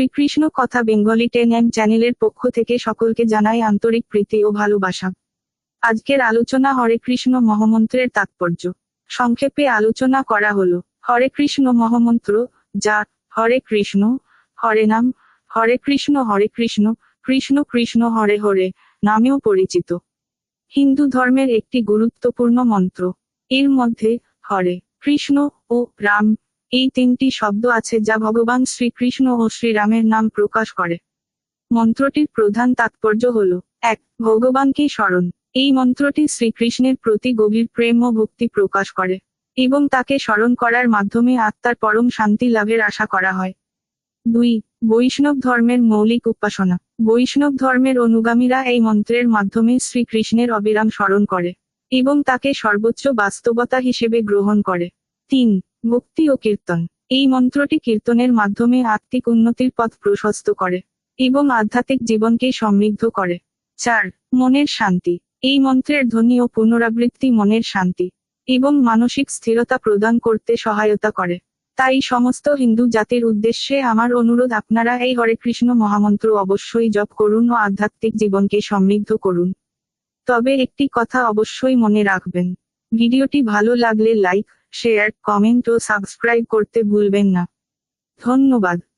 শ্রীকৃষ্ণ কথা Bengali ten M চ্যানেলের পক্ষ থেকে সকলকে জানাই আন্তরিক প্রীতি ও ভালোবাসা। আজকের আলোচনা হরে কৃষ্ণ মহামন্ত্রের তাৎপর্য। সংক্ষেপে আলোচনা করা হলো, হরে কৃষ্ণ মহামন্ত্র, যা, হরে কৃষ্ণ, হরে নাম, হরে কৃষ্ণ হরে কৃষ্ণ কৃষ্ণ কৃষ্ণ, হরে হরে, নামেও পরিচিত। হিন্দু ধর্মের একটি গুরুত্বপূর্ণ মন্ত্র। এর মধ্যে, হরে, কৃষ্ণ ও রাম এই তিনটি শব্দ আছে যা ভগবান শ্রীকৃষ্ণ ও শ্রীরামের নাম প্রকাশ করে। মন্ত্রটির প্রধান তাৎপর্য হল, এক, ভগবানকে স্মরণ। এই মন্ত্রটি শ্রীকৃষ্ণের প্রতি গভীর প্রেম ও ভক্তি প্রকাশ করে, এবং তাকে স্মরণ করার মাধ্যমে আত্মার পরম শান্তি লাভের আশা করা হয়। দুই, বৈষ্ণব ধর্মের মৌলিক উপাসনা। বৈষ্ণব ধর্মের অনুগামীরা এই মন্ত্রের মাধ্যমে শ্রীকৃষ্ণের অবিরাম স্মরণ করে, এবং তাকে সর্বোচ্চ বাস্তবতা হিসেবে গ্রহণ করে। তিন ভক্তি ও কীর্তন। এই মন্ত্রটি কীর্তনের মাধ্যমে আত্মিক উন্নতির পথ প্রশস্ত করে এবং আধ্যাত্মিক জীবনকে সমৃদ্ধ করে। চার, মনের শান্তি। এই মন্ত্রের ধ্বনি ও পুনরাবৃত্তি মনের শান্তি এবং মানসিক স্থিরতা প্রদান করতে সহায়তা করে। তাই সমস্ত হিন্দু জাতির উদ্দেশ্যে আমার অনুরোধ আপনারা এই হরে কৃষ্ণ মহামন্ত্র অবশ্যই জপ করুন ও আধ্যাত্মিক জীবনকে সমৃদ্ধ করুন। তবে একটি কথা অবশ্যই মনে রাখবেন। ভিডিওটি ভালো লাগলে লাইক শেয়ার কমেন্ট ও সাবস্ক্রাইব করতে ভুলবেন না। ধন্যবাদ।